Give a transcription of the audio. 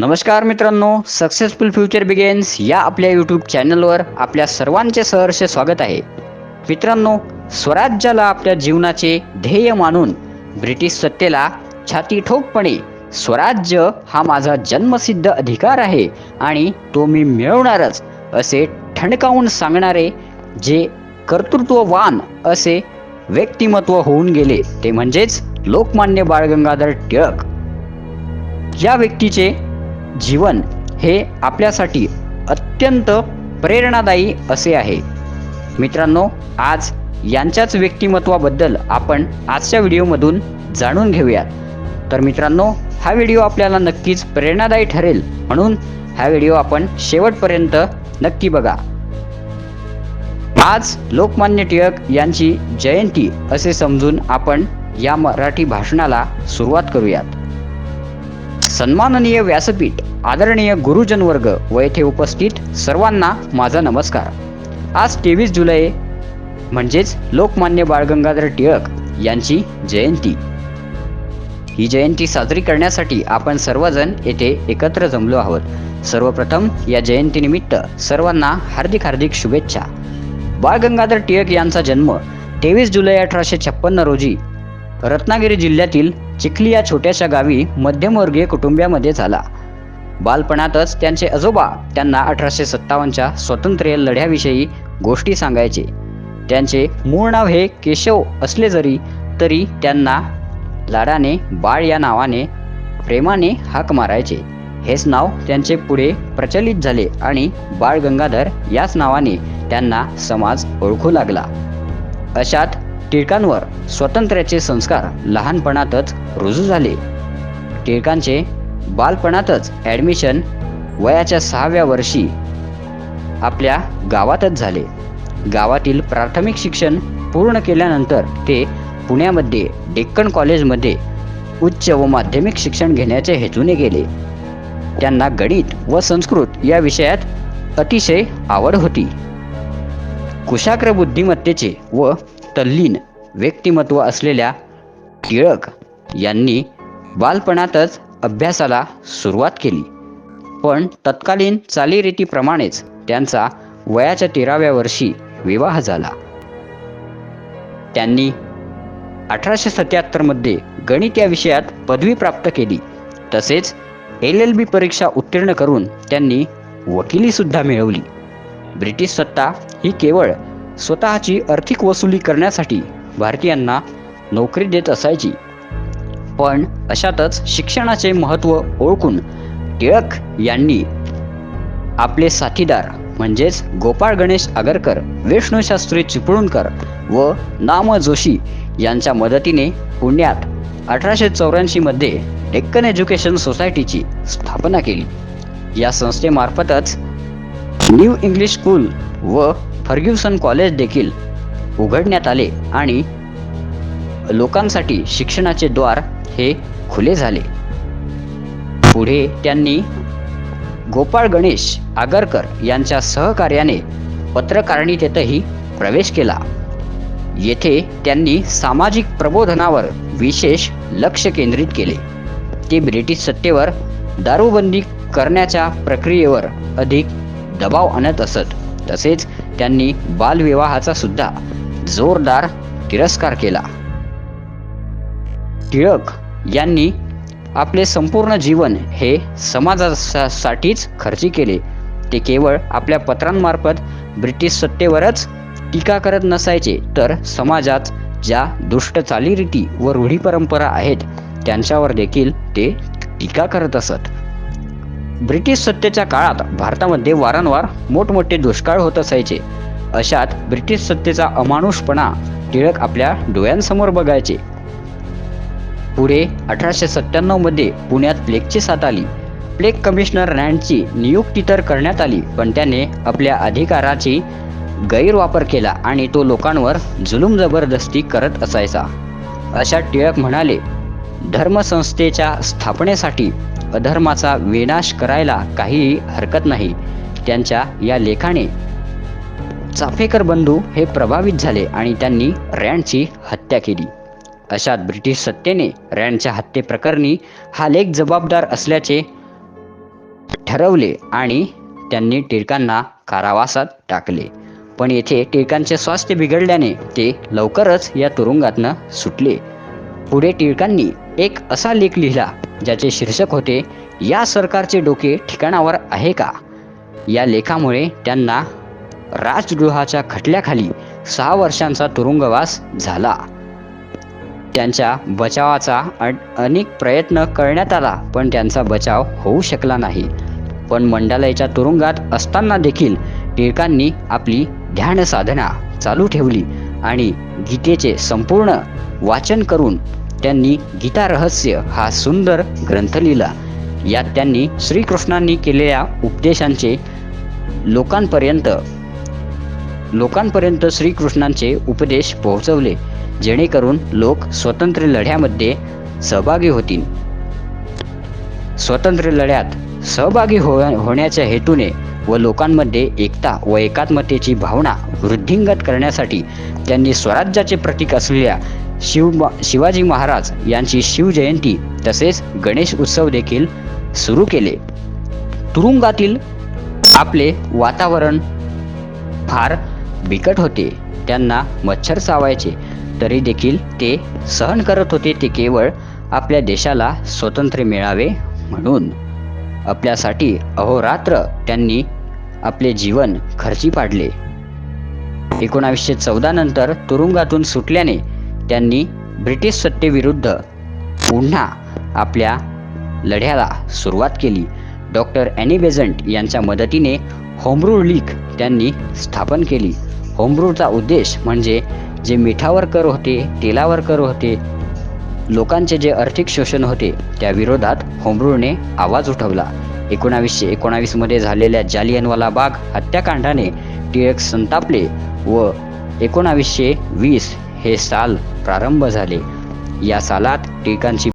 नमस्कार मित्रांनो successful future begins या आपल्या यूट्यूब चॅनलवर आपल्या सर्वांचे सहर्ष स्वागत आहे. मित्रांनो स्वराज्याला आपल्या जीवनाचे ध्येय मानून ब्रिटिश सत्तेला छाती ठोकपणे स्वराज्य हा माझा जन्मसिद्ध अधिकार आहे आणि तो मी मिळवणारच असे ठणकावून सांगणारे जे कर्तृत्ववान असे व्यक्तिमत्व होऊन गेले ते म्हणजेच लोकमान्य बाळ गंगाधर टिळक. या व्यक्तीचे जीवन हे आपल्यासाठी अत्यंत प्रेरणादायी असे आहे. मित्रांनो आज यांच्याच व्यक्तिमत्वाबद्दल आपण आजच्या व्हिडिओमधून जाणून घेऊयात. तर मित्रांनो हा व्हिडिओ आपल्याला नक्कीच प्रेरणादायी ठरेल म्हणून हा व्हिडिओ आपण शेवटपर्यंत नक्की बघा. आज लोकमान्य टिळक यांची जयंती असे समजून आपण या मराठी भाषणाला सुरुवात करूयात. सन्माननीय व्यासपीठ आदरणीय गुरुजन वर्ग व येथे उपस्थित सर्वांना माझा नमस्कार. आज तेवीस जुलै म्हणजेच लोकमान्य बाळ गंगाधर टिळक यांची जयंती. ही जयंती साजरी करण्यासाठी आपण सर्वजण येथे एकत्र जमलो आहोत. सर्वप्रथम या जयंतीनिमित्त सर्वांना हार्दिक हार्दिक शुभेच्छा. बाळ गंगाधर टिळक यांचा जन्म तेवीस जुलै अठराशे छप्पन्न रोजी रत्नागिरी जिल्ह्यातील चिखली या छोट्याशा गावी मध्यमवर्गीय कुटुंबियामध्ये झाला. बालपणातच त्यांचे आजोबा त्यांना अठराशे सत्तावन्नच्या स्वातंत्र्य लढ्याविषयी गोष्टी सांगायचे. त्यांचे मूळ नाव हे केशव असले जरी तरी त्यांना लाडाने बाळ या नावाने प्रेमाने हाक मारायचे. हेच नाव त्यांचे पुढे प्रचलित झाले आणि बाळ गंगाधर याच नावाने त्यांना समाज ओळखू लागला. अशात टिळकांवर स्वातंत्र्याचे संस्कार लहानपणातच रुजू झाले. टिळकांचे बालपणातच ॲडमिशन वयाच्या सहाव्या वर्षी आपल्या गावातच झाले. गावातील प्राथमिक शिक्षण पूर्ण केल्यानंतर ते पुण्यामध्ये डेक्कन कॉलेजमध्ये उच्च व माध्यमिक शिक्षण घेण्याच्या हेतूने गेले. त्यांना गणित व संस्कृत या विषयात अतिशय आवड होती. कुशाग्र बुद्धिमत्तेचे व तल्लीन व्यक्तिमत्व असलेल्या टिळक यांनी बालपणातच अभ्यासाला सुरुवात केली. पण तत्कालीन चालीरीतीप्रमाणेच त्यांचा वयाच्या तेराव्या वर्षी विवाह झाला. त्यांनी अठराशे सत्याहत्तरमध्ये गणित या विषयात पदवी प्राप्त केली. तसेच एल एल बी परीक्षा उत्तीर्ण करून त्यांनी वकिलीसुद्धा मिळवली. ब्रिटिश सत्ता ही केवळ स्वतःची आर्थिक वसुली करण्यासाठी भारतीयांना नोकरी देत असायची. पण अशातच शिक्षणाचे महत्त्व ओळखून टिळक यांनी आपले साथीदार म्हणजेच गोपाळ गणेश आगरकर विष्णूशास्त्री चिपळूणकर व नाम जोशी यांच्या मदतीने पुण्यात अठराशे चौऱ्याऐंशीमध्ये डेक्कन एज्युकेशन सोसायटीची स्थापना केली. या संस्थेमार्फतच न्यू इंग्लिश स्कूल व फर्ग्युसन कॉलेज देखील उघडण्यात आले आणि लोकांसाठी शिक्षणाचे द्वार हे खुले झाले. पुढे त्यांनी गोपाळ गणेश आगरकर यांच्या सहकार्याने पत्रकारिणीतेतही प्रवेश केला. येथे त्यांनी सामाजिक प्रबोधनावर विशेष लक्ष केंद्रित केले. ते ब्रिटिश सत्तेवर दारूबंदी करण्याच्या प्रक्रियेवर अधिक दबाव आणत असत. तसेच त्यांनी बालविवाहाचा सुद्धा जोरदार तिरस्कार केला. टिळक यांनी आपले संपूर्ण जीवन हे समाजासाठीच खर्ची केले. ते केवळ आपल्या पत्रांमार्फत ब्रिटिश सत्तेवरच टीका करत नसायचे तर समाजात ज्या दुष्ट चालीरीती व रूढी परंपरा आहेत त्यांच्यावर देखील ते टीका करत असत. ब्रिटिश सत्तेच्या काळात भारतामध्ये वारंवार मोठमोठे दुष्काळ होत असायचे. अशात ब्रिटिश सत्तेचा अमानुषपणा टिळक आपल्या डोळ्यांसमोर बघायचे. पुढे अठराशे सत्त्याण्णवमध्ये पुण्यात प्लेगची साथ आली. प्लेग कमिशनर रँडची नियुक्ती तर करण्यात आली पण त्याने आपल्या अधिकाराची गैरवापर केला आणि तो लोकांवर जुलूम जबरदस्ती करत असायचा. अशा टिळक म्हणाले धर्मसंस्थेच्या स्थापनेसाठी अधर्माचा विनाश करायला काहीही हरकत नाही. त्यांच्या या लेखाने चाफेकर बंधू हे प्रभावित झाले आणि त्यांनी रँडची हत्या केली. अशात ब्रिटिश सत्तेने रँडच्या हत्येप्रकरणी हा लेख जबाबदार असल्याचे ठरवले आणि त्यांनी टिळकांना कारावासात टाकले. पण येथे टिळकांचे स्वास्थ्य बिघडल्याने ते लवकरच या तुरुंगातनं सुटले. पुढे टिळकांनी एक असा लेख लिहिला ज्याचे शीर्षक होते या सरकारचे डोके ठिकाणावर आहे का? या लेखामुळे त्यांना राजगृहाच्या खटल्याखाली सहा वर्षांचा तुरुंगवास झाला. त्यांच्या बचावाचा अनेक प्रयत्न करण्यात आला पण त्यांचा बचाव होऊ शकला नाही. पण मंडालयाच्या तुरुंगात असताना देखील टिळकांनी आपली ध्यानसाधना चालू ठेवली आणि गीतेचे संपूर्ण वाचन करून त्यांनी गीता रहस्य हा सुंदर ग्रंथ लिहिला. यात त्यांनी श्रीकृष्णांनी केलेल्या उपदेशांचे लोकांपर्यंत लोकांपर्यंत श्रीकृष्णांचे उपदेश पोहोचवले जेणेकरून लोक स्वतंत्र लढ्यामध्ये सहभागी होतील. स्वतंत्र लढ्यात सहभागी हो होण्याच्या हेतूने व लोकांमध्ये एकता व एकात्मतेची भावना वृद्धिंगत करण्यासाठी त्यांनी स्वराज्याचे प्रतीक असलेल्या शिव शिवाजी महाराज यांची शिवजयंती तसेच गणेश उत्सव देखील सुरू केले. तुरुंगातील आपले वातावरण फार बिकट होते. त्यांना मच्छर चावायचे तरी देखील ते सहन करत होते. ते केवळ आपल्या देशाला स्वातंत्र्य मिळावे म्हणून. आपल्यासाठी अहोरात्र त्यांनी आपले जीवन खर्ची पाडले. एकोणावीसशे चौदा नंतर तुरुंगातून सुटल्याने त्यांनी ब्रिटिश सत्तेविरुद्ध पुन्हा आपल्या लढ्याला सुरुवात केली. डॉक्टर ॲनी बेझंट यांच्या मदतीने होमरूळ लीग त्यांनी स्थापन केली. होमरूळचा उद्देश म्हणजे जे मिठावर कर होते तेलावर कर होते लोकांचे जे आर्थिक शोषण होते त्या विरोधात होमरूळने आवाज उठवला. एकोणावीसशे एकोणावीसमध्ये झालेल्या जालियनवाला बाग हत्याकांडाने टिळक संतापले व एकोणावीसशे वीस हे साल प्रारंभ झाले. या सालात टिळकांची